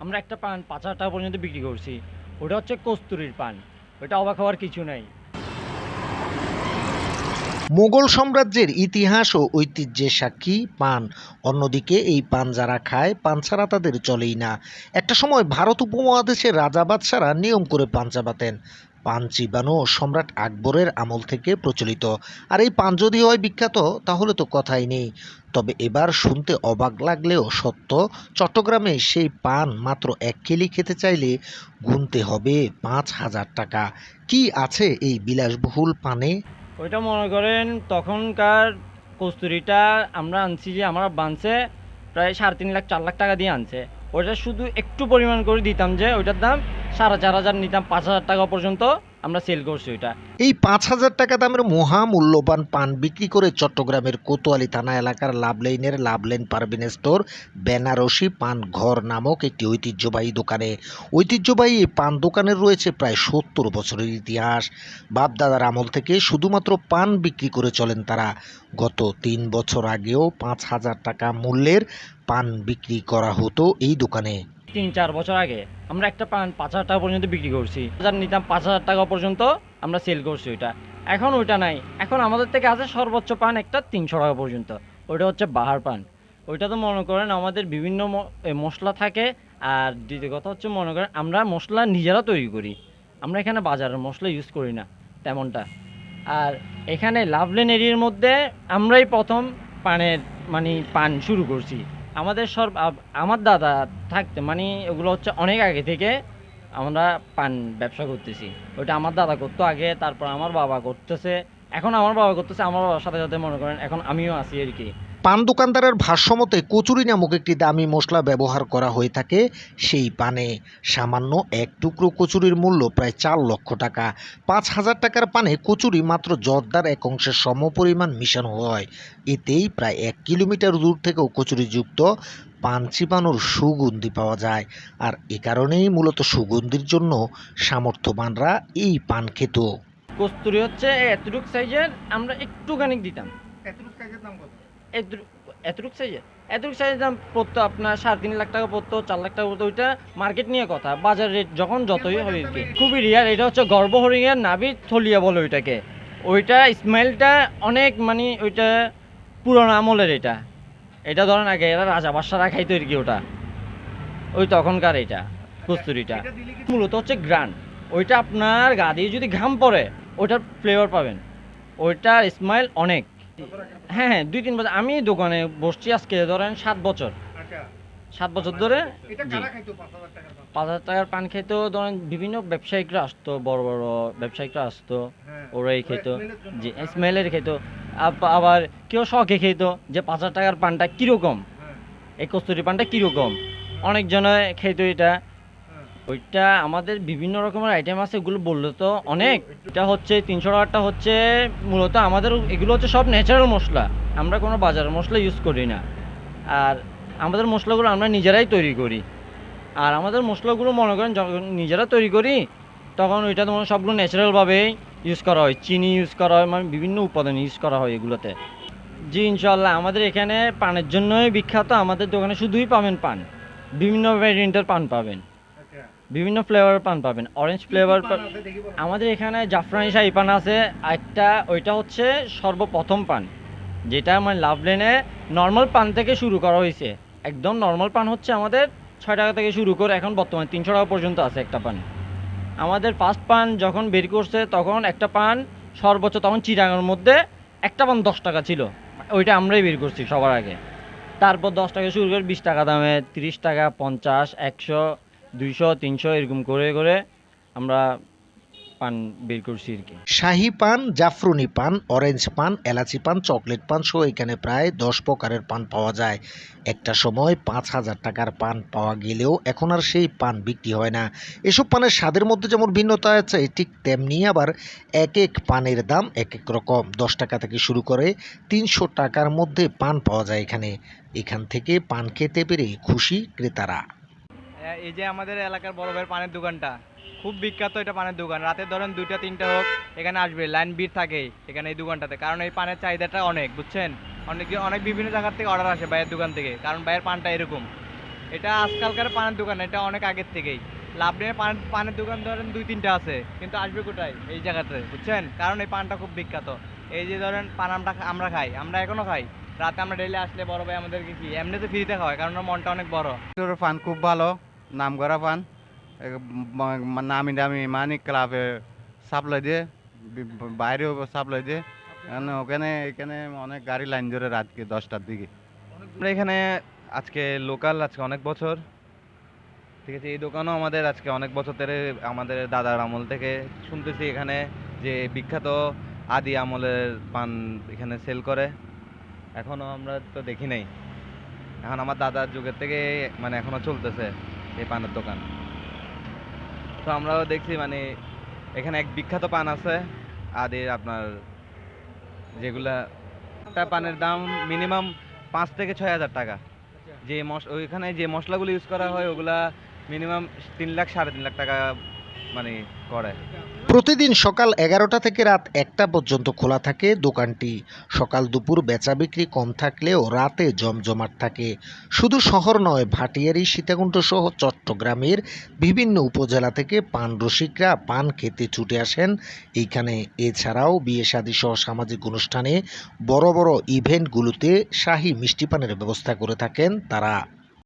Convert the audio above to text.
আমরা একটা পান, পাঁচ হাজার টাকা পর্যন্ত বিক্রি করছি। ওটা হচ্ছে কস্তুরির পান। ওটা অবাক হওয়ার কিছু নাই। মোগল সাম্রাজ্যের ইতিহাস ও ঐতিহ্যের সাক্ষী পান। অন্যদিকে এই পান যারা খায়, পান ছাড়া তাদের চলেই না। একটা সময় ভারত উপমহাদেশের রাজা বাদশারা নিয়ম করে পান চাবাতেন পান চিবানো সম্রাট আকবরের আমল থেকে প্রচলিত। আর এই পান যদি হয় বিখ্যাত, তাহলে তো কথাই নেই। তবে এবার শুনতে অবাক লাগলেও সত্য, চট্টগ্রামে সেই পান মাত্র এক কেলি খেতে চাইলে গুনতে হবে পাঁচ হাজার টাকা। কি আছে এই বিলাসবহুল পানে? ওইটা মনে করেন তখনকার কস্তুরিটা আমরা আনছি যে আমরা বানছে প্রায় সাড়ে তিন লাখ, চার লাখ টাকা দিয়ে আনছে। ওটা শুধু একটু পরিমাণ করে দিতাম যে ওইটার দাম সাড়ে চার হাজার নিতাম, পাঁচ হাজার টাকা পর্যন্ত আমরা সেল করছি ওইটা। এই পাঁচ হাজার টাকা দামের মহা মূল্যবান পান বিক্রি করে চট্টগ্রামের কোতোয়ালি থানা এলাকার লাভলেইনের Love Lane Parvin store, Benarasi Paan Ghar নামক একটি ঐতিহ্যবাহী দোকানে। ঐতিহ্যবাহী এই পান দোকানের রয়েছে প্রায় সত্তর বছরের ইতিহাস। বাপদাদার আমল থেকে শুধুমাত্র পান বিক্রি করে চলেন তারা। গত তিন বছর আগেও পাঁচ হাজার টাকা মূল্যের পান বিক্রি করা হতো এই দোকানে। তিন চার বছর আগে আমরা একটা পান পাঁচ হাজার টাকা পর্যন্ত বিক্রি করছি। হাজার নিতাম পাঁচ হাজার টাকা পর্যন্ত আমরা সেল করছি ওইটা। এখন ওইটা নাই। এখন আমাদের থেকে আছে সর্বোচ্চ পান একটা তিনশো টাকা পর্যন্ত। ওইটা হচ্ছে বাহার পান। ওইটা তো মনে করেন আমাদের বিভিন্ন মশলা থাকে। আর দ্বিতীয় কথা হচ্ছে মনে করেন আমরা মশলা নিজেরা তৈরি করি। আমরা এখানে বাজারের মশলা ইউজ করি না, তেমনটা। আর এখানে লাভলেন এরিয়ার মধ্যে আমরাই প্রথম পানের মানে পান শুরু করছি। আমাদের সর্ব আমার দাদা থাকতে মানে ওগুলো হচ্ছে অনেক আগে থেকে আমরা পান ব্যবসা করতেছি। ওইটা আমার দাদা করতো আগে, তারপর আমার বাবা করতেছে। এখন আমার বাবা করতেছে, আমার বাবার সাথে সাথে মনে করেন এখন আমিও আছি আর কি। পান দোকানদারের ভাষ্যমতে কচুরি নামক একটি দামি মশলা ব্যবহার করা হয়ে থাকে সেই পানে। সামান্য এক টুকরো কচুরির মূল্য প্রায় চার লক্ষ টাকা। পাঁচ হাজার টাকার পানে কচুরি মাত্র জর্দার এক অংশের সমপরিমাণ মিশানো হয়। এতেই প্রায় এক কিলোমিটার দূর থেকেও কচুরিযুক্ত পান চিবানোর সুগন্ধি পাওয়া যায়। আর এ কারণেই মূলত সুগন্ধির জন্য সামর্থ্যবানরা এই পান খেত। কস্তুরি হচ্ছে এতটুক সাইজের আমরা একটুখানি দিতাম। এতটুক এতটুক সাইজের এতটুক সাইজের দাম পড়তো আপনার সাড়ে তিন লাখ টাকা পড়তো চার লাখ টাকা পড়তো ওইটা মার্কেট নিয়ে কথা। বাজার রেট যখন যতই হবে আর কি খুবই রিয়ার এটা হচ্ছে গর্ভহরিণের নাভির থলিয়া বলে ওইটাকে। ওইটা স্মেলটা অনেক মানে ওইটা পুরোনো আমলের এটা। এটা ধরেন আগে এরা রাজা বাদশারা খাইতো আর কি ওটা। ওই তখনকার এটা কস্তুরিটা। মূলত হচ্ছে গ্রান ওইটা আপনার গা দিয়ে যদি ঘাম পড়ে ওইটার ফ্লেভার পাবেন। ওইটার স্মাইল অনেক। হ্যাঁ হ্যাঁ দুই তিন বছর আমি দোকানে বসছি আজকে ধরেন সাত বছর। সাত বছর ধরে পাঁচ হাজার টাকার পান? খেতো ধরেন বিভিন্ন ব্যবসায়িকরা আসতো বড় বড় ব্যবসায়িকরা আসতো ওরাই খেত জি স্মেলের খেত আব- আবার কেউ শখে খেত যে পাঁচ হাজার টাকার পানটা কীরকম? এই কস্তুরি পানটা কীরকম? অনেকজনে খেত এটা। ওইটা আমাদের বিভিন্ন রকমের আইটেম আছে, এগুলো বললে তো অনেক। এটা হচ্ছে তিনশো টাকারটা হচ্ছে মূলত আমাদের এগুলো হচ্ছে সব ন্যাচারাল মশলা। আমরা কোনো বাজারের মশলা ইউজ করি না। আর আমাদের মশলাগুলো আমরা নিজেরাই তৈরি করি। আর আমাদের মশলাগুলো মনে করেন যখন নিজেরা তৈরি করি, তখন ওইটা তোমার সবগুলো ন্যাচারালভাবেই ইউজ করা হয়। চিনি ইউজ করা হয় মানে বিভিন্ন উপাদান ইউজ করা হয় এগুলোতে। জি ইনশাল্লাহ আমাদের এখানে পানের জন্যই বিখ্যাত। আমাদের দোকানে শুধুই পাবেন পান। বিভিন্ন ভ্যারিয়েন্টের পান পাবেন। বিভিন্ন ফ্লেভার পান পাবেন। অরেঞ্জ ফ্লেভার আমাদের এখানে জাফরানি শাহি পান আছে একটা ওইটা হচ্ছে সর্বপ্রথম পান যেটা মানে লাভলেনে নর্মাল পান থেকে শুরু করা হয়েছে। একদম নর্মাল পান হচ্ছে আমাদের ছয় টাকা থেকে শুরু করে এখন বর্তমানে তিনশো টাকা পর্যন্ত আছে একটা পান। আমাদের ফার্স্ট পান যখন বের করছে তখন একটা পান সর্বোচ্চ তখন চিরাঙের মধ্যে একটা পান দশ টাকা ছিল। ওইটা আমরাই বের করছি সবার আগে। তারপর দশ টাকা শুরু করে বিশ টাকা দামে তিরিশ টাকা পঞ্চাশ একশো দুইশো, তিনশো, এরকম করে করে আমরা পান বের করছি আর কি। শাহি পান, জাফরুনি পান, অরেঞ্জ পান, এলাচি পান, চকলেট পান, সহ এখানে প্রায় দশ প্রকারের পান পাওয়া যায়। একটা সময় পাঁচ হাজার টাকার পান পাওয়া গেলেও এখন আর সেই পান বিক্রি হয় না। এসব পানের স্বাদের মধ্যে যেমন ভিন্নতা আছে, ঠিক তেমনি আবার এক এক পানের দাম এক এক রকম। দশ টাকা থেকে শুরু করে তিনশো টাকার মধ্যে পান পাওয়া যায় এখানে। এখান থেকে পান খেতে পেরে খুশি ক্রেতারা। এই যে আমাদের এলাকার বড় ভাইয়ের পানের দোকানটা, খুব বিখ্যাত এটা পানের দোকান। রাতে ধরেন দুইটা, তিনটা হোক, এখানে আসবে, লাইন ভিড় থাকে এখানে এই দোকানটাতে। কারণ এই পানের চাহিদাটা অনেক, বুঝছেন? অনেক অনেক বিভিন্ন জায়গার থেকে অর্ডার আসে ভাইয়ের দোকান থেকে, কারণ ভাইয়ের পানটা এরকম। এটা আজকালকার পানের দোকান, এটা অনেক আগের থেকেই। লাভ নিয়ে পান, পানের দোকান ধরেন দুই, তিনটা আছে, কিন্তু আসবে কোথায়? এই জায়গাতে, বুঝছেন? কারণ এই পানটা খুব বিখ্যাত। এই যে ধরেন পান আমরা আমরা খাই, আমরা এখনও খাই। রাতে আমরা ডেইলি আসলে বড় ভাই আমাদেরকে কি, এমনিতে ফ্রিতে খাওয়ায়, কারণ মনটা অনেক বড়। পান খুব ভালো। নাম করা পান। নামি দামি মানিক ক্লাবে সাপ্লাই দিয়ে বাইরেও সাপ্লাই দিয়ে। ওখানে, এখানে অনেক গাড়ি লাইন ধরে রাতকে দশটার দিকে। আমরা এখানে আজকে লোকাল আজকে অনেক বছর। ঠিক আছে, এই দোকানও আমাদের আজকে অনেক বছর ধরে আমাদের দাদার আমল থেকে। শুনতেছি এখানে যে বিখ্যাত আদি আমলের পান এখানে সেল করে। এখনও আমরা তো দেখি নাই। এখন আমার দাদার যুগের থেকে মানে এখনও চলতেছে। এই পানের দোকান। তো আমরাও দেখছি মানে এখানে এক বিখ্যাত পান আছে, আদির আপনার যেগুলা একটা পানের দাম মিনিমাম পাঁচ থেকে ছয় হাজার টাকা। যে মশ, ওইখানে যে মশলাগুলো ইউজ করা হয়, ওগুলা মিনিমাম তিন লাখ, সাড়ে তিন লাখ টাকা মানে করে প্রতিদিন সকাল এগারোটা থেকে রাত একটা পর্যন্ত খোলা থাকে দোকানটি। সকাল দুপুর বেচা বিক্রি কম থাকলেও রাতে জমজমাট থাকে। শুধু শহর নয়, ভাটিয়ারি, সীতাকুণ্ড সহ চট্টগ্রামের বিভিন্ন উপজেলা থেকে পান রসিকরা পান খেতে ছুটে আসেন। এইখানে এছাড়াও বিয়ে শাদী সহ সামাজিক অনুষ্ঠানে বড় বড় ইভেন্টগুলোতে শাহী মিষ্টি পানের ব্যবস্থা করে থাকেন তারা।